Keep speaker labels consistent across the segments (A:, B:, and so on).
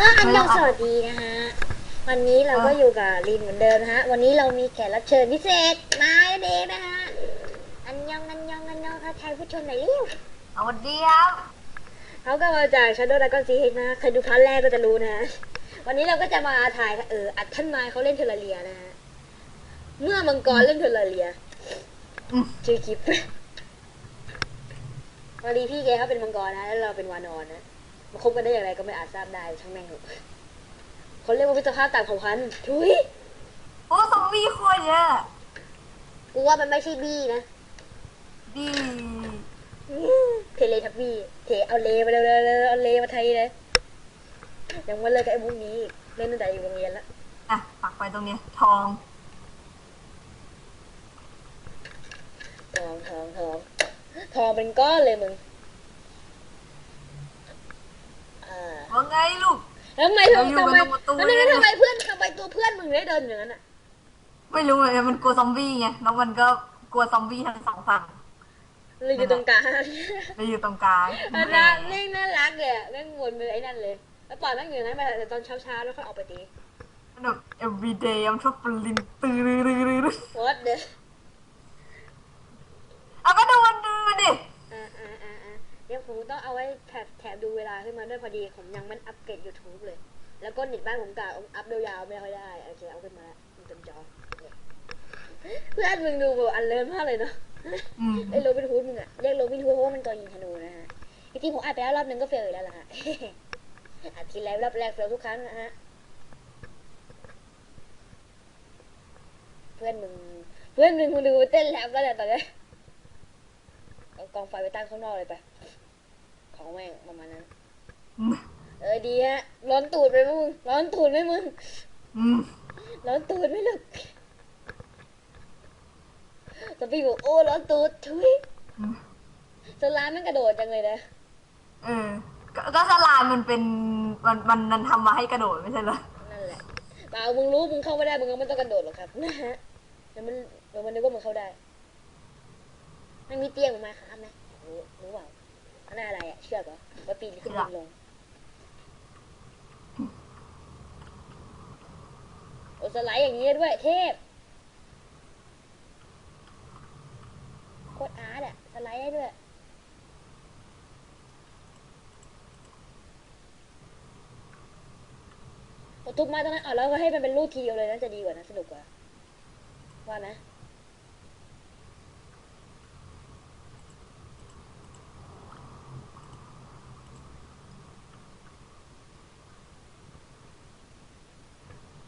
A: ก็อันยองสวัสดีนะฮะ วันนี้เราก็อยู่กับลินเหมือนเดิมนะฮะ วันนี้เรามีแขกรับเชิญพิเศษมาเดงนะฮะ อันยองอันยองอันยองทักทายผู้ชมหน่อยเร็ว
B: สวัสดีครับ
A: เขาก็มาจาก Shadow Dragon c h นะใครดูพาร์ทแรกก็จะรู้นะฮะวันนี้เราก็จะมาถ่ายเอออัดท่านไม้เขาเล่นเทอร์เรียนะฮะ เมื่อมังกรเล่นเทอร์เรีย
B: อืม
A: ชื่อคลิปวันนี้พี่แกเขาเป็นมังกรนะแล้วเราเป็นวานอนนะ มาคบกันได้อย่างไรก็ไม่อาจทราบได้ช่างแม่งเถอะเขาเรียกว่าพิจภาพต่างเผ่าพันธุ์ทุย
B: โอ้ซอมบี้โคตรเยอะ
A: กูว่ามันไม่ใช่บี้นะ
B: ดี
A: เทเลทับบี้เทเอาเลมาเร็วๆเอาเลมาไทยเลยยังไม่เลิกกับไอ้พวกนี้อีกเล่นตั้งแต่อยู่โรงเรียนแล้ว
B: อะปักไปตรงเนี้ยทอง
A: ทองทองทองทองเป็นก้อนเลยมึงอ่า
B: ว่าไงลูก
A: แล้วทำไม
B: เราอยู่
A: ทำไม
B: บนประตู
A: แล้ว
B: เนี่ย
A: ทำไมเพื่อนทำไมตัวเพื่อนมึงได้เดินอย่างนั้นอะ
B: ไม่รู้เลยมันกลัวซอมบี้ไงแล้วมันก็กลัวซอมบี้ทั้งสองฝั่ง
A: เลยอยู่ตรงกลาง
B: เลยอยู่ตรงกลาง
A: อันนั้นแม่งน่ารักเลยอะแม่งวนไปไอ้นั่นเลย แล้วปล่อยแม่งอยู่อย่างนั้นไปแต่ตอนเช้าๆแล้วค่อยออกไปตี
B: มันแบบ everyday ยามชอบปรินตื้อรือรือรือ
A: what the
B: เอาก็ดูมันดูมันดิ
A: อ่าอ่าอ่าอ่าเดี๋ยวผมต้องเอาไว้ แถบแถบดูเวลาขึ้นมาด้วยพอดี ผมยังไม่อัปเกรด YouTube เลย แล้วก็เน็ตบ้านผมกะอัพยาวๆไม่ค่อยได้โอเคเอาขึ้นมาแล้วมันเต็มจอเนี่ยเพื่อนมึงดูแบบอันเลิศมากเลยเนาะ
B: อืม
A: ไอ้โรบินฮูดมึงอะเรียกโรบินฮูดเพราะว่ามันตัวยิงธนูนะฮะจริงๆผมอ่านไปแล้วรอบนึงก็เฟลอยู่แล้วล่ะฮะอาทิตย์แล้วรอบแรกเฟลทุกครั้งนะฮะเพื่อนมึงเพื่อนมึงมึงดูเต้นแรปแล้วเนี่ยตอนนี้เอากองไฟไปตั้งข้างนอกเลยไป ของแม่งประมาณนั้น
B: อืม
A: เออดีฮะ ร้อนตูดไปไหมมึงร้อนตูดไหมมึง
B: อืม
A: ร้อนตูดไหมลูกแต่พี่บอกโอ้ร้อนตูดทุย
B: อืม
A: สลามมันกระโดดจังเลยนะ
B: เออก็ก็สลามมันเป็นมันมันมันทำมาให้กระโดดไม่ใช่เหรอ
A: นั่นแหละเปล่ามึงรู้มึงเข้าไม่ได้มึงก็ไม่ต้องกระโดดหรอกครับนะฮะเดี๋ยวมันเดี๋ยวมันนึกว่ามึงเข้าได้ มันมีเตียงออกมาครับนะรู้รู้เปล่า อันนั้นอะไรอะเชือกเหรอไว่าปีนขึ้นปีนลงโอ้สไลด์อย่างนี้ด้วย เทพโคตรอาร์ตอะสไลด์ได้ด้วยโอ้ทุบไม้ตรงนั้นอ๋อแล้วก็ให้มันเป็นรูปทีเดียวเลยน่าจะดีกว่านะสนุกกว่าว่าไหม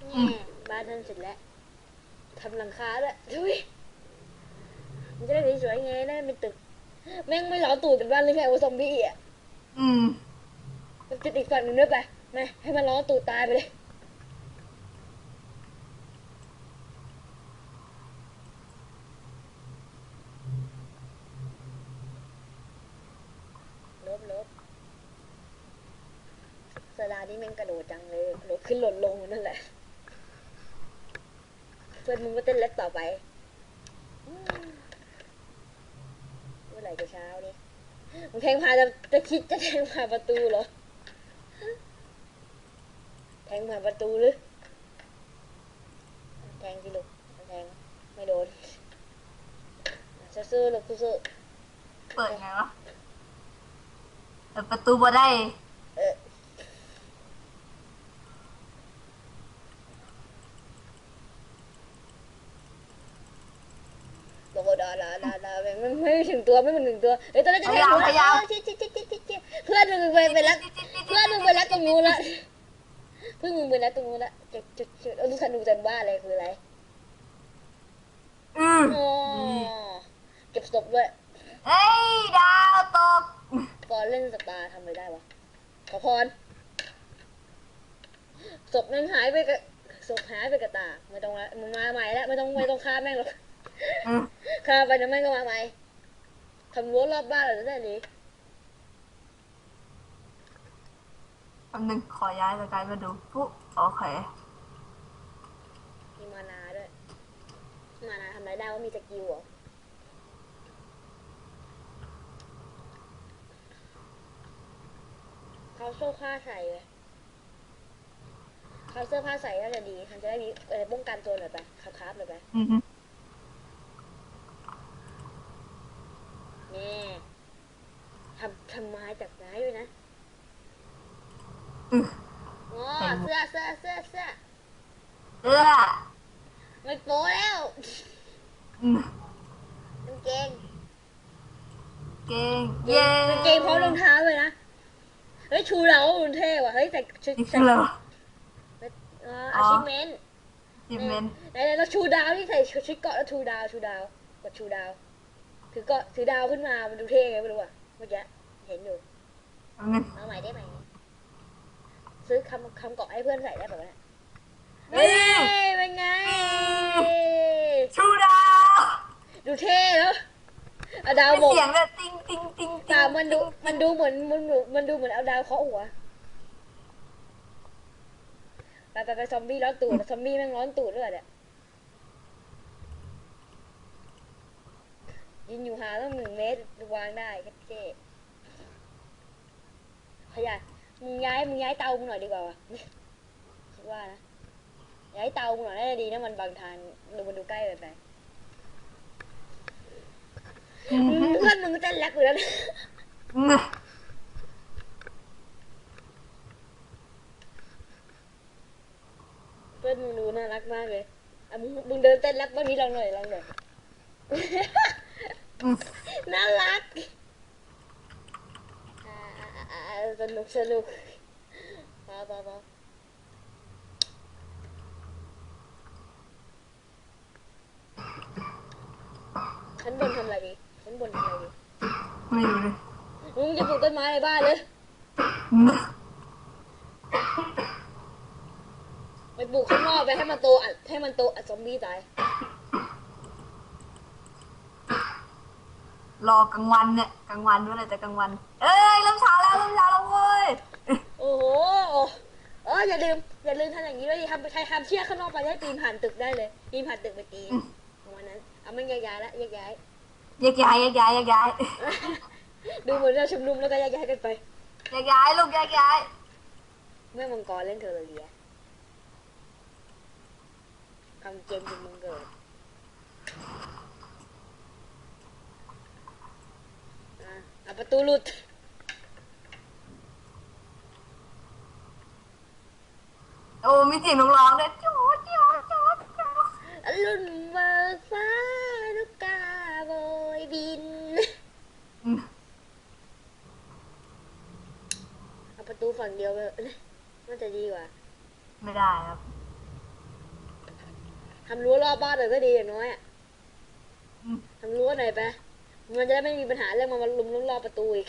A: แง่บ้า นท่นเสร็จแล้วทำหลังคาด้วยทุยมันจะได้สวยๆไงได้เป็นตึก แม่งไม่หลอตูดกันบ้านเลยไงโอซอมบี้อะ
B: อืม
A: มันติดฝั่งหนึ่งด้วยไปมาให้มันล้อตูดตายไปเลยลบลบสลานี่แม่งกระโดดจังเลย กระโดดขึ้นหล่นลงนั่นแหละ พื่อนมึงก็เต้นเล็กต่อไปเมื่อไหร่จะเช้านี่มึงแทงพาจะจะคิดจะแทงผ่าประตูเหรอ แทงผ่านประตูหรือ แทงสิลูกแทงไม่โดนสู้ๆลูกสู้
B: เปิดไงวะเปิดประตูบ่ได้
A: ๆเออโดดาดาดาดาไม่ไม่ไม่ถึงตัวไม่ถึงตัวเอ้ยตอนแรกจะแทงหัว
B: พยายาม
A: เออชิชิชิชิชิชิเพื่อนมึงไปไปแล้วเพื่อนมึงไปแล้วตรงนู้นละเพื่อนมึงไปแล้วตรงนู้นละจุดจุดจุดเออรู้ทันดูจันว่าอะไรคืออะไร
B: อืม
A: อ๋อเก็บศพด้วย
B: เฮ้ยดาวตก
A: ก่อนเล่นสตาร์ทำอะไรได้วะขอพรศพนั้นหายไปกับศพหายไปกับตาไม่ต้องละมันมาใหม่แล้วไม่ต้องไม่ต้องฆ่าแม่งหรอก
B: อืม
A: ฆ่าไปนะแม่งก็มาใหม่ทำรั้วรอบบ้านหรือได้หนี
B: แป๊บนึงขอย้ายสกายมาดูปุ๊บโอเค
A: มีมานาด้วย มานาทำอะไรได้ว่ามีสกิลเหรอเขาโซ่ฆ่าใส่เลยเอาเสื้อผ้าใส่น่าจะดี มันจะได้มีเออป้องกันตัวหน่อยไปครับครับหน่อยไป
B: อือฮึ
A: นี่ทำทำ ไม้จากไม้ด้วยนะ
B: อือ
A: อ๋อเสื้อเสื้อเสื้อเสื้อ
B: เอื้อ
A: ไม่โป๊แล้ว
B: อืม
A: กางเกง
B: เก่ง
A: เก
B: เย้
A: งกางเกงพร้อมรองเท้าเลยนะเฮ้ยชูเราคุณเท่ว่ะเฮ้ยใส่ชุด
B: นี่
A: ใส่
B: คืออะไรวะ
A: อ่า
B: อ๋อ
A: อาชิเมน
B: จิมเมน
A: ไหนไหนเราชูดาวที่ใส่ชุดเกาะแล้วชูดาวชูดาวกดชูดาวถือเกาะถือดาวขึ้นมามันดูเท่ไงไม่รู้อะเมื่อกี้ เห็นอยู่
B: อันนึง
A: มาใหม่ได้ไหมซื้อคำคำเกาะให้เพื่อนใส่ได้แบบนี้
B: นี่
A: เฮ้ยเป็นไง
B: ชูดาว
A: ดูเท่แล้วเอาดาว
B: เป็น
A: บก
B: เสียงแบบติ้งติ้งติ้ง
A: ตามันดูมันดูเหมือนมันดูมันดูเหมือนเอาดาวเคาะหัวไปไปไปซอมบี้ร้อนตูดซอมบี้แม่งร้อนตูดด้วยเนี่ยยินอยู่ห่างตั้งหนึ่งเมตรวางได้แค่เจ๊ข ยายมึงย้ายมึงย้ายเตามึงหน่อยดีกว่าวะคิดว่านะย้ายเตามึงหน่อยน่าจะดีนะมันบางทางดูมันดูใกล้ไปไป
B: อืม
A: เพื่อนมึงเต้นแรกอยู่แล้วนะ
B: อืม
A: เพื่อนมึงดูน่ารักมากเลยอะมึงมึงเดินเต้นแรปบ้างนี้ลองหน่อยลองหน่อย
B: อืม
A: น่ารักอ่าอ่าอ่าอ่า สนุกสนุกพอพอพอชั้นบนทำอะไรดีชั้นบนทำอะไรดี
B: ไม่รู้เลย
A: มึงจะปลูกต้นไม้ในบ้านเลย
B: อืม
A: ไปปลูกข้างนอกไปให้มันโตอัดให้มันโตอัดซอมบี้ตาย
B: รอกลางวันเนี่ยกลางวันด้วยเลยแต่กลางวัน เอ้ยเริ่มเช้า แล้วเริ่มเช้าแล้วเว้ย
A: โอ้โหเอออย่าลืมอย่าลืมทำอย่างนี้ด้วยดิทำใครทำเชือกข้างนอกไปได้ปีนผ่านตึกได้เลยปีนผ่านตึกไปตีประมาณนั้นเอามันย้ายๆแล้วย้าย
B: แยกย้ายแยกย้ายแยกย้าย
A: ๆดูเหมือนจะชุมนุมแล้วก็ย้ายๆกันไป
B: แยกย้ายลูกแยกย้าย
A: เมื่อมังกรเล่นเทอร์เรียทำเกมจนมึงเกิดอะเอาประตูหลุด
B: โอ้ มีเสียงนกร้องด้วยจู๊จู๊จู๊จู๊
A: อรุณเบิกฟ้าลูกกาโบยบิน
B: อืม
A: เอาประตูฝั่งเดียวไปเถอะน่าจะดีกว่า
B: ไม่ได้ครับ
A: ทำรั้วรอบบ้านหน่อยก็ดีอย่างน้อยอะ
B: อืม
A: ทำรั้วหน่อยไป มันจะได้ไม่มีปัญหาเรื่องมันมาลุมล้อมรอบประตูอีก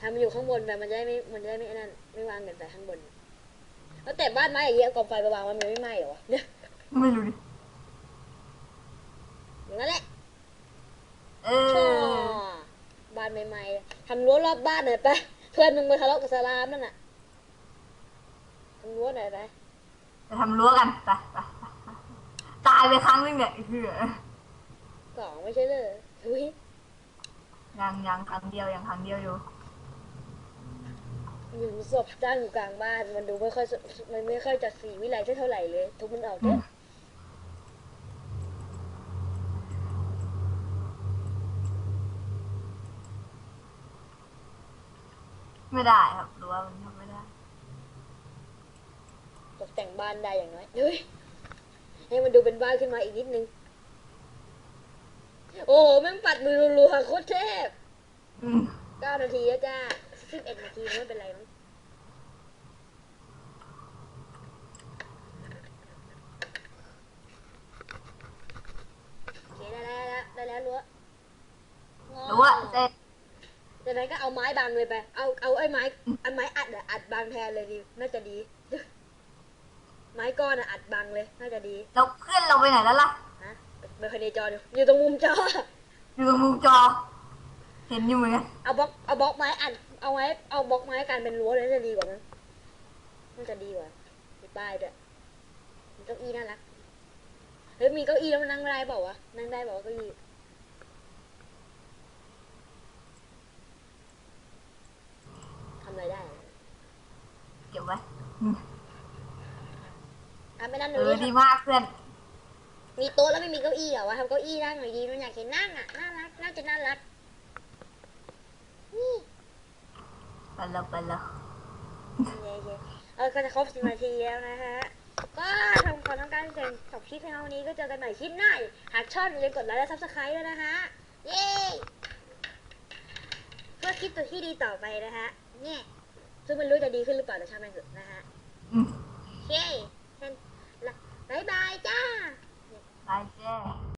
A: ทำอยู่ข้างบนไปมันจะได้ไม่ มันจะได้ไม่นั่น ไม่วางเกินไปข้างบน แล้วแต่บ้านไม้อย่างเงี้ยเอากองไฟไปวางมันไม่ไหม้เหรอวะเนี่ย
B: ไม่รู้ดิ
A: อย่างนั้นแหละ
B: เอ
A: ชอ
B: อ
A: บ้านใหม่ๆทำรั้วรอบบ้านหน่อยไปเพื่อนมึงมาทะเลาะกับสลามนั่นน่ะทำรั้วหน่อยไป
B: จะทำรั้วกันไปไปไปตายไปครั้งนึงเนี่ยเหือ
A: สองไม่ใช่เลยเฮ้ย
B: ยังยังครั้งเดียวยังครั้งเดียวอยู่
A: อยู่ศพจ้างอยู่กลางบ้าน มันดูไม่ค่อยสมันไม่ค่อยจะสีวิไลเท่าไหร่เลย ทุกมันออกเถอะ
B: ไม่ได้ครับรั้วมันทำไม่ได้
A: ตกแต่งบ้านได้อย่างน้อยเฮ้ยให้มันดูเป็นบ้านขึ้นมาอีกนิดนึง โอ้โหแม่งปัดมือรัวๆโคตรเทพ
B: อืม
A: เก้านาทีแล้วจ้า สิบเอ็ดนาทีไม่เป็นไรมั้งโอเคได้แล้วได้แล้วได้แล้วรั้วงอ
B: รั้วเสร็จ
A: จากนั้นก็เอาไม้บังเลยไป เอาเอาไอ้ไม้อันไม้อัดอะอัดบังแทนเลยดีน่าจะดี ไม้ก้อนอะอัดบังเลย น่าจะดี
B: แล้วเพื่อนเราไปไหนแล้วล่ะ
A: ฮะเบอร์คเนจออยู่อยู่ตรงมุมจอ
B: อยู่ตรงมุมจอ เห็นอยู่เหมือนกัน
A: เอาบล็อกเอาบล็อกไม้อัด เอาไม้เอาบล็อกไม้กันเป็นรั้วเลยน่าจะดีกว่ามั้งน่าจะดีกว่ามีป้ายด้วยมีเก้าอี้น่ารักเฮ้ยมีเก้าอี้แล้วมันนั่งได้เปล่าวะนั่งได้เปล่าวะเก้าอี้ทำอะไรได้อะ
B: เก็บไว้
A: เอื
B: ม
A: ทำไม่ได้ห
B: เอ
A: นู
B: อ
A: ดิ
B: ดีมากเพื่อน
A: มีโต๊ะแล้วไม่มีเก้าอี้เหรอวะทำเก้าอี้นั่งหน่อยดีมันอยากเห็นนั่งอะน่ารักน่าจะน่ารักนี่
B: ไปแล้วไปแล้ว
A: เย้ๆเออก็จะครบสิบนาทีแล้วนะฮะ ก็ทำขอทำการเสร็จจบคลิปในวันนี้ก็เจอกันใหม่คลิปหน้า หากชอบอย่าลืมกดไลค์และซับสไครต์ด้วยนะฮะ เย้เพื่อคลิปตัวที่ดีต่อไปนะฮะ เนี่ยซึ่งไม่รู้จะดีขึ้นหรือเปล่าแต่ช่างมันเถอะนะฮะ
B: อืม
A: เย้เห็นละบายบายจ้า
B: ไปแจ้